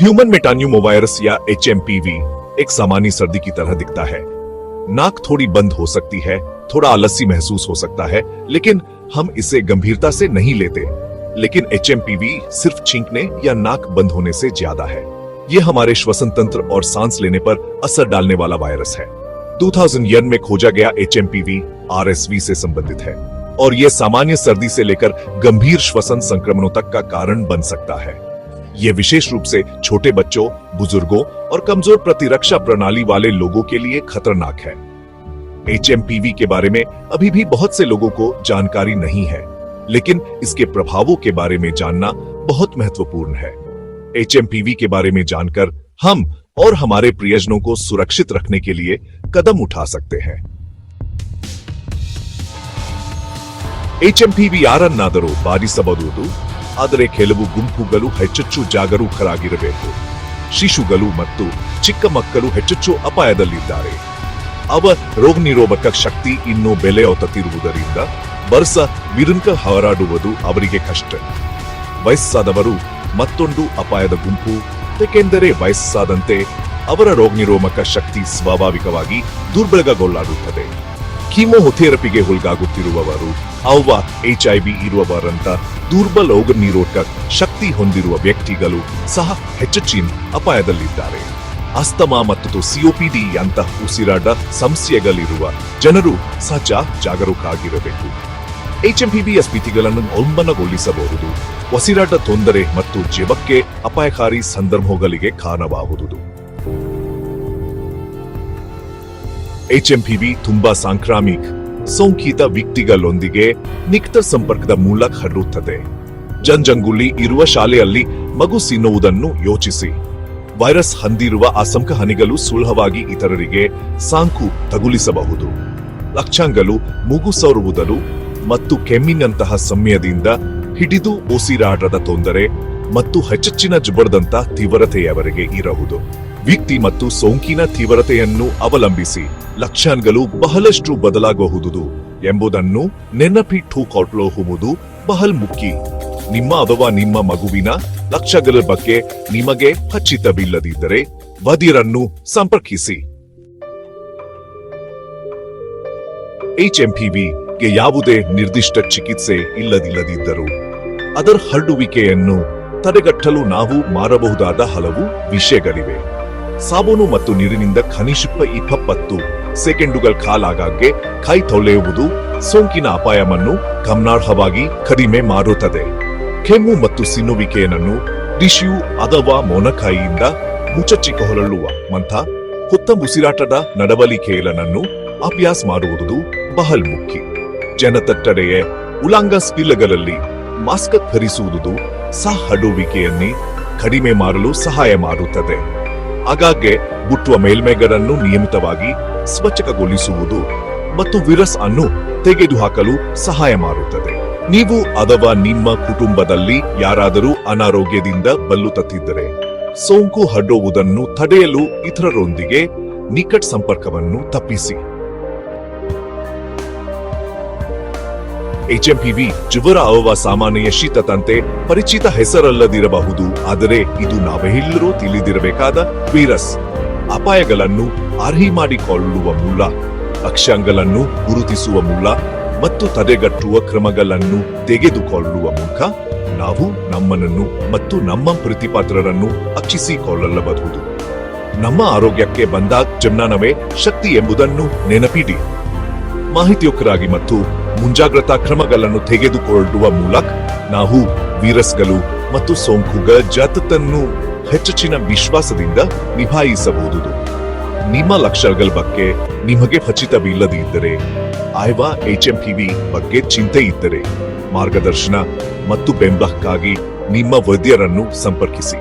Human metapneumovirus या HMPV एक सामान्य सर्दी की तरह दिखता है। नाक थोड़ी बंद हो सकती है, थोड़ा आलसी महसूस हो सकता है, लेकिन हम इसे गंभीरता से नहीं लेते। लेकिन एचएमपीवी सिर्फ़ छींकने या नाक बंद होने से ज़्यादा है। ये हमारे श्वसन तंत्र और सांस लेने पर असर डालने वाला वायरस है। 2001 में खोजा गया एच आरएसवी से संबंधित है, और यह सामान्य सर्दी से लेकर गंभीर श्वसन संक्रमणों तक का कारण बन सकता है। ये विशेष रूप से छोटे बच्चों बुजुर्गों और कमजोर प्रतिरक्षा प्रणाली वाले लोगों के लिए खतरनाक है एच के बारे में अभी भी बहुत से लोगों को जानकारी नहीं है लेकिन इसके प्रभावों के बारे में जानना बहुत महत्वपूर्ण है एच के बारे में जानकर हम और हमारे प्रियजनों को सुरक्षित रखने के लिए कदम उठा सकते हैं ಎಚ್ ಯಾರನ್ನಾದರೂ ಬಾಧಿಸಬಹುದು ಆದರೆ ಕೆಲವು ಗುಂಪುಗಳು ಹೆಚ್ಚೆಚ್ಚು ಜಾಗರೂಕರಾಗಿರಬೇಕು. ಶಿಶುಗಳು ಮತ್ತು ಚಿಕ್ಕ ಮಕ್ಕಳು ಹೆಚ್ಚೆಚ್ಚು ಅಪಾಯದಲ್ಲಿದ್ದಾರೆ. ಅವ ರೋಗ ನಿರೋಧಕ ಶಕ್ತಿ ಇನ್ನೂ ಬೆಲೆ ಒತ್ತತಿರುವುದರಿಂದ ಬರ್ಸ ವಿರುಂಕ ಹೋರಾಡುವುದು ಅವರಿಗೆ ಕಷ್ಟ. ವಯಸ್ಸಾದವರು ಮತ್ತೊಂದು ಅಪಾಯದ ಗುಂಪು, ಏಕೆಂದರೆ ವಯಸ್ಸಾದಂತೆ ಅವರ ರೋಗ ನಿರೋಧಕ ಶಕ್ತಿ ಸ್ವಾಭಾವಿಕವಾಗಿ ದುರ್ಬಲಗೊಳ್ಳಾಗುತ್ತದೆ ಕೀಮೋಥೆರಪಿಗೆ ಒಳಗಾಗುತ್ತಿರುವವರು ಅವ್ವ ವಿ ಇರುವವರಂತ ದುರ್ಬಲ ರೋಗ ನಿರೋಧಕ ಶಕ್ತಿ ಹೊಂದಿರುವ ವ್ಯಕ್ತಿಗಳು ಸಹ ಹೆಚ್ಚಿನ ಅಪಾಯದಲ್ಲಿದ್ದಾರೆ. ಅಸ್ತಮಾ ಮತ್ತು ಸಿಒಪಿಡಿ ಅಂತ ಉಸಿರಾಟ ಸಮಸ್ಯೆಗಳಿರುವ ಜನರು ಸಹಜ ಜಾಗರೂಕರಾಗಿರಬೇಕು ಎಚ್ಎಂಪಿಬಿಯ ಸ್ಥಿತಿಗಳನ್ನು ಉಲ್ಬಣಗೊಳಿಸಬಹುದು ಉಸಿರಾಟ ತೊಂದರೆ ಮತ್ತು ಜೀವಕ್ಕೆ ಅಪಾಯಕಾರಿ ಸಂದರ್ಭಗಳಿಗೆ ಕಾರಣವಾಗುವುದು. ಎಚ್ಎಂಪಿವಿ ತುಂಬಾ ಸಾಂಕ್ರಾಮಿಕ್. ಸೋಂಕಿತ ವ್ಯಕ್ತಿಗಳೊಂದಿಗೆ ನಿಕಟ ಸಂಪರ್ಕದ ಮೂಲಕ ಹರಡುತ್ತದೆ. ಜಂಜಂಗುಲಿ ಇರುವ ಶಾಲೆಯಲ್ಲಿ ಮಗು ಸಿನ್ನುವುದನ್ನು ಯೋಚಿಸಿ. ವೈರಸ್ ಹೊಂದಿರುವ ಆಸಂಕ ಹನಿಗಳು ಸುಲಭವಾಗಿ ಇತರರಿಗೆ ಸಾಂಕು ತಗುಲಿಸಬಹುದು. ಲಕ್ಷಣಗಳು ಮೂಗು ಸೋರುವುದಲು ಮತ್ತು ಕೆಮ್ಮಿನಂತಹ ಸಮಯದಿಂದ ಹಿಡಿದು ಉಸಿರಾಟದ ತೊಂದರೆ ಮತ್ತು ಹೆಚ್ಚಿನ ಜುಬಡದಂತ ತೀವ್ರತೆಯವರೆಗೆ ಇರಬಹುದು ವ್ಯಕ್ತಿ ಮತ್ತು ಸೋಂಕಿನ ತೀವ್ರತೆಯನ್ನು ಅವಲಂಬಿಸಿ ಲಕ್ಷಣಗಳು ಬಹಳಷ್ಟು ಬದಲಾಗಬಹುದು ಎಂಬುದನ್ನು ನೆನಪಿಟ್ಟುಕೊಳ್ಳುವುದು ಬಹಳ ಮುಖ್ಯ ನಿಮ್ಮ ಅಥವಾ ನಿಮ್ಮ ಮಗುವಿನ ಲಕ್ಷಗಳ ಬಗ್ಗೆ ನಿಮಗೆ ಖಚಿತವಿಲ್ಲದಿದ್ದರೆ ವದಿರನ್ನು ಸಂಪರ್ಕಿಸಿ. ಗೆ ಯಾವುದೇ ನಿರ್ದಿಷ್ಟ ಚಿಕಿತ್ಸೆ ಇಲ್ಲದಿಲ್ಲದಿದ್ದರೂ ಅದರ ಹರಡುವಿಕೆಯನ್ನು ತಡೆಗಟ್ಟಲು ನಾವು ಮಾಡಬಹುದಾದ ಹಲವು ವಿಷಯಗಳಿವೆ. ಸಾಬೂನು ಮತ್ತು ನೀರಿನಿಂದ ಕನಿಷ್ಠ ಇಪ್ಪತ್ತು ಸೆಕೆಂಡುಗಳ ಕಾಲಾಗಾಗ್ಗೆ ಕೈ ತೊಳೆಯುವುದು ಸೋಂಕಿನ ಅಪಾಯವನ್ನು ಗಮನಾರ್ಹವಾಗಿ ಕಡಿಮೆ ಮಾಡುತ್ತದೆ ಕೆಮ್ಮು ಮತ್ತು ಸಿನ್ನುವಿಕೆಯನ್ನು ಟಿಶ್ಯೂ ಅಥವಾ ಮೊನಕಾಯಿಯಿಂದ ಮುಚ್ಚಚಿಕ್ಕಹೊರಳುವ ಮಂಥ ಹುತ್ತ ಉಸಿರಾಟದ ನಡವಳಿಕೆಯಲನನ್ನು ಅಭ್ಯಾಸ ಮಾಡುವುದು ಬಹಳ ಮುಖ್ಯ. ಜನತಟ್ಟಡೆಯೇ ಉಲಾಂಗ ಸ್ಪಿಲ್ಲಗಳಲ್ಲಿ ಮಾಸ್ಕ್ ಧರಿಸುವುದು ಸಹ ಹಡುವಿಕೆಯನ್ನೇ ಕಡಿಮೆ ಮಾಡಲು ಸಹಾಯ ಮಾಡುತ್ತದೆ. ಆಗಾಗ್ಗೆ ಬುಟ್ಟುವ ಮೇಲ್ಮೈಗಳನ್ನು ನಿಯಮಿತವಾಗಿ ಸ್ವಚ್ಛಕಗೊಳಿಸುವುದು ಮತ್ತು ವಿರಸ್ ಅನ್ನು ತೆಗೆದುಹಾಕಲು ಸಹಾಯ ಮಾಡುತ್ತದೆ. ನೀವು ಅಥವಾ ನಿಮ್ಮ ಕುಟುಂಬದಲ್ಲಿ ಯಾರಾದರೂ ಅನಾರೋಗ್ಯದಿಂದ ಬಲ್ಲುತ್ತಿದ್ದರೆ ಸೋಂಕು ಹರಡುವುದನ್ನು ತಡೆಯಲು ಇತರರೊಂದಿಗೆ ನಿಕಟ ಸಂಪರ್ಕವನ್ನು ತಪ್ಪಿಸಿ. ಎಚ್ಎಂಪಿವಿ ಜ್ವರ ಅವ ಸಾಮಾನ್ಯ ಶೀತದಂತೆ ಪರಿಚಿತ ಹೆಸರಲ್ಲದಿರಬಹುದು. ಆದರೆ ಇದು ನಾವೆಲ್ಲರೂ ತಿಳಿದಿರಬೇಕಾದ ವೈರಸ್. ಅಪಾಯಗಳನ್ನು ಅರ್ಹಿ ಮಾಡಿಕೊಳ್ಳುವ ಮೂಲ ಲಕ್ಷ್ಯಗಳನ್ನು ಗುರುತಿಸುವ ಮೂಲ ಮತ್ತು ತಡೆಗಟ್ಟುವ ಕ್ರಮಗಳನ್ನು ತೆಗೆದುಕೊಳ್ಳುವ ಮೂಲಕ ನಾವು ನಮ್ಮನನ್ನು ಮತ್ತು ನಮ್ಮ ಪ್ರತಿಪಾತ್ರರನ್ನು ಅಚ್ಚಿಸಿಕೊಳ್ಳಲಬಹುದು ನಮ್ಮ ಆರೋಗ್ಯಕ್ಕೆ ಬಂದಾಗ ಜಮ್ನಾನವೇ ಶಕ್ತಿ ಎಂಬುದನ್ನು ನೆನಪಿಡಿ. ಮಾಹಿತಿಯುಕ್ತರಾಗಿ ಮತ್ತು ಮುಂಜಾಗ್ರತಾ ಕ್ರಮಗಳನ್ನು ತೆಗೆದುಕೊಳ್ಳುವ ಮೂಲಕ ನಾವು ವೈರಸ್ಗಳು ಮತ್ತು ಸೋಂಕುಗಳ ಜಾತತನ್ನು ಹೆಚ್ಚಿನ ವಿಶ್ವಾಸದಿಂದ ನಿಭಾಯಿಸಬಹುದು. ನಿಮ್ಮ ಲಕ್ಷಣಗಳ ಬಗ್ಗೆ ನಿಮಗೆ ಖಚಿತವಿಲ್ಲದಿದ್ದರೆ ಆಯ್ವಾ ಎಚ್ ಎಂ ಪಿ ವಿ ಬಗ್ಗೆ ಚಿಂತೆ ಇದ್ದರೆ ಮಾರ್ಗದರ್ಶನ ಮತ್ತು ಬೆಂಬಲಕ್ಕಾಗಿ ನಿಮ್ಮ ವೈದ್ಯರನ್ನು ಸಂಪರ್ಕಿಸಿ.